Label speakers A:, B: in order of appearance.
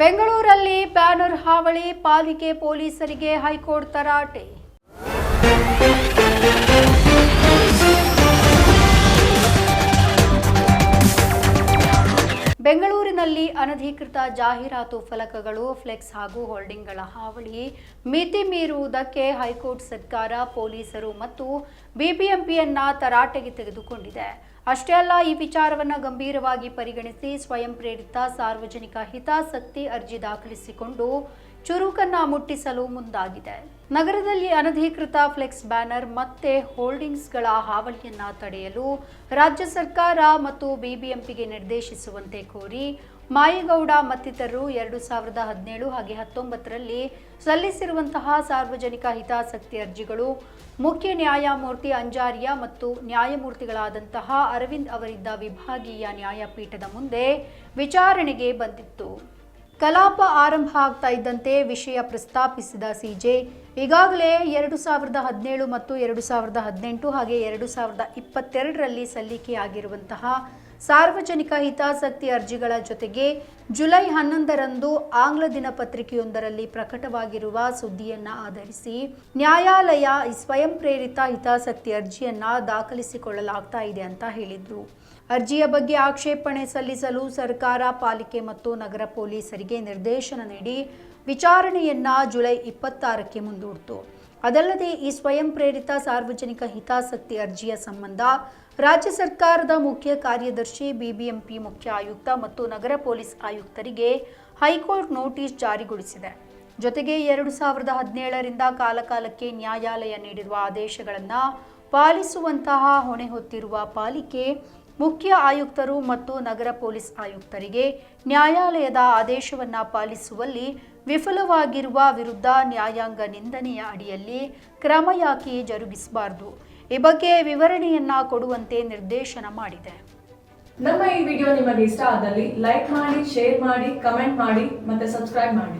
A: ಬೆಂಗಳೂರಲ್ಲಿ ಬ್ಯಾನರ್ ಹಾವಳಿ ಪಾಲಿಕೆ ಪೊಲೀಸರಿಗೆ ಹೈಕೋರ್ಟ್ ತರಾಟೆ. ಬೆಂಗಳೂರಿನಲ್ಲಿ ಅನಧಿಕೃತ ಜಾಹೀರಾತು ಫಲಕಗಳು, ಫ್ಲೆಕ್ಸ್ ಹಾಗೂ ಹೋಲ್ಡಿಂಗ್ಗಳ ಹಾವಳಿ ಮಿತಿ ಮೀರುವುದಕ್ಕೆ ಹೈಕೋರ್ಟ್ ಸರ್ಕಾರ, ಪೊಲೀಸರು ಮತ್ತು ಬಿಬಿಎಂಪಿಯನ್ನ ತರಾಟೆಗೆ ತೆಗೆದುಕೊಂಡಿದೆ. ಅಷ್ಟೇ ಅಲ್ಲ, ಈ ವಿಚಾರವನ್ನು ಗಂಭೀರವಾಗಿ ಪರಿಗಣಿಸಿ ಸ್ವಯಂ ಪ್ರೇರಿತ ಸಾರ್ವಜನಿಕ ಹಿತಾಸಕ್ತಿ ಅರ್ಜಿ ದಾಖಲಿಸಿಕೊಂಡು ಚುರುಕನ್ನ ಮುಟ್ಟಿಸಲು ಮುಂದಾಗಿದೆ. ನಗರದಲ್ಲಿ ಅನಧಿಕೃತ ಫ್ಲೆಕ್ಸ್ ಬ್ಯಾನರ್ ಮತ್ತೆ ಹೋಲ್ಡಿಂಗ್ಸ್ಗಳ ಹಾವಳಿಯನ್ನ ತಡೆಯಲು ರಾಜ್ಯ ಸರ್ಕಾರ ಮತ್ತು ಬಿಬಿಎಂಪಿಗೆ ನಿರ್ದೇಶಿಸುವಂತೆ ಕೋರಿ ಮಾಯಗೌಡ ಮತ್ತಿತರರು ಎರಡು ಸಾವಿರದ ಹದಿನೇಳು ಹಾಗೆ ಹತ್ತೊಂಬತ್ತರಲ್ಲಿ ಸಲ್ಲಿಸಿರುವಂತಹ ಸಾರ್ವಜನಿಕ ಹಿತಾಸಕ್ತಿ ಅರ್ಜಿಗಳು, ಮುಖ್ಯ ನ್ಯಾಯಮೂರ್ತಿ ಅಂಜಾರಿಯಾ ಮತ್ತು ನ್ಯಾಯಮೂರ್ತಿಗಳಾದಂತಹ ಅರವಿಂದ್ ಅವರಿದ್ದ ವಿಭಾಗೀಯ ನ್ಯಾಯಪೀಠದ ಮುಂದೆ ವಿಚಾರಣೆಗೆ ಬಂದಿತ್ತು. ಕಲಾಪ ಆರಂಭ ಆಗ್ತಾ ಇದ್ದಂತೆ ವಿಷಯ ಪ್ರಸ್ತಾಪಿಸಿದ ಸಿಜೆ ಈಗಾಗಲೇ ಎರಡು ಸಾವಿರದ ಹದಿನೇಳು ಮತ್ತು ಎರಡು ಸಾವಿರದ ಹದಿನೆಂಟು ಹಾಗೆ ಎರಡು ಸಾವಿರದ ಇಪ್ಪತ್ತೆರಡರಲ್ಲಿ ಸಲ್ಲಿಕೆಯಾಗಿರುವಂತಹ ಸಾರ್ವಜನಿಕ ಹಿತಾಸಕ್ತಿ ಅರ್ಜಿಗಳ ಜೊತೆಗೆ ಜುಲೈ ಹನ್ನೊಂದರಂದು ಆಂಗ್ಲ ದಿನಪತ್ರಿಕೆಯೊಂದರಲ್ಲಿ ಪ್ರಕಟವಾಗಿರುವ ಸುದ್ದಿಯನ್ನ ಆಧರಿಸಿ ನ್ಯಾಯಾಲಯ ಸ್ವಯಂ ಪ್ರೇರಿತ ಹಿತಾಸಕ್ತಿ ಅರ್ಜಿಯನ್ನ ದಾಖಲಿಸಿಕೊಳ್ಳಲಾಗ್ತಾ ಇದೆ ಅಂತ ಹೇಳಿದ್ರು. ಅರ್ಜಿಯ ಬಗ್ಗೆ ಆಕ್ಷೇಪಣೆ ಸಲ್ಲಿಸಲು ಸರ್ಕಾರ ಪಾಲಿಕೆ ಮತ್ತು ನಗರ ಪೊಲೀಸರಿಗೆ ನಿರ್ದೇಶನ ನೀಡಿ ವಿಚಾರಣೆಯನ್ನ ಜುಲೈ ಇಪ್ಪತ್ತಾರಕ್ಕೆ ಮುಂದೂಡಿತು. ಅದಲ್ಲದೆ ಈ ಸ್ವಯಂ ಪ್ರೇರಿತ ಸಾರ್ವಜನಿಕ ಹಿತಾಸಕ್ತಿ ಅರ್ಜಿಯ ಸಂಬಂಧ ರಾಜ್ಯ ಸರ್ಕಾರದ ಮುಖ್ಯ ಕಾರ್ಯದರ್ಶಿ, ಬಿಬಿಎಂಪಿ ಮುಖ್ಯ ಆಯುಕ್ತ ಮತ್ತು ನಗರ ಪೊಲೀಸ್ ಆಯುಕ್ತರಿಗೆ ಹೈಕೋರ್ಟ್ ನೋಟಿಸ್ ಜಾರಿಗೊಳಿಸಿದೆ. ಜೊತೆಗೆ ಎರಡು ಸಾವಿರದ ಹದಿನೇಳರಿಂದ ಕಾಲಕಾಲಕ್ಕೆ ನ್ಯಾಯಾಲಯ ನೀಡಿರುವ ಆದೇಶಗಳನ್ನು ಪಾಲಿಸುವಂತಹ ಹೊಣೆ ಹೊತ್ತಿರುವ ಪಾಲಿಕೆ ಮುಖ್ಯ ಆಯುಕ್ತರು ಮತ್ತು ನಗರ ಪೊಲೀಸ್ ಆಯುಕ್ತರಿಗೆ ನ್ಯಾಯಾಲಯದ ಆದೇಶವನ್ನು ಪಾಲಿಸುವಲ್ಲಿ ವಿಫಲವಾಗಿರುವ ವಿರುದ್ಧ ನ್ಯಾಯಾಂಗ ನಿಂದನೆಯ ಅಡಿಯಲ್ಲಿ ಕ್ರಮ ಯಾಕೆ ಜರುಗಿಸಬಾರದು ಈ ಬಗ್ಗೆ ವಿವರಣೆಯನ್ನ ಕೊಡುವಂತೆ ನಿರ್ದೇಶನ ಮಾಡಿದೆ.
B: ನಮ್ಮ ಈ ವಿಡಿಯೋ ನಿಮಗೆ ಇಷ್ಟ ಆದಲ್ಲಿ ಲೈಕ್ ಮಾಡಿ, ಶೇರ್ ಮಾಡಿ, ಕಮೆಂಟ್ ಮಾಡಿ ಮತ್ತೆ ಸಬ್ಸ್ಕ್ರೈಬ್ ಮಾಡಿ.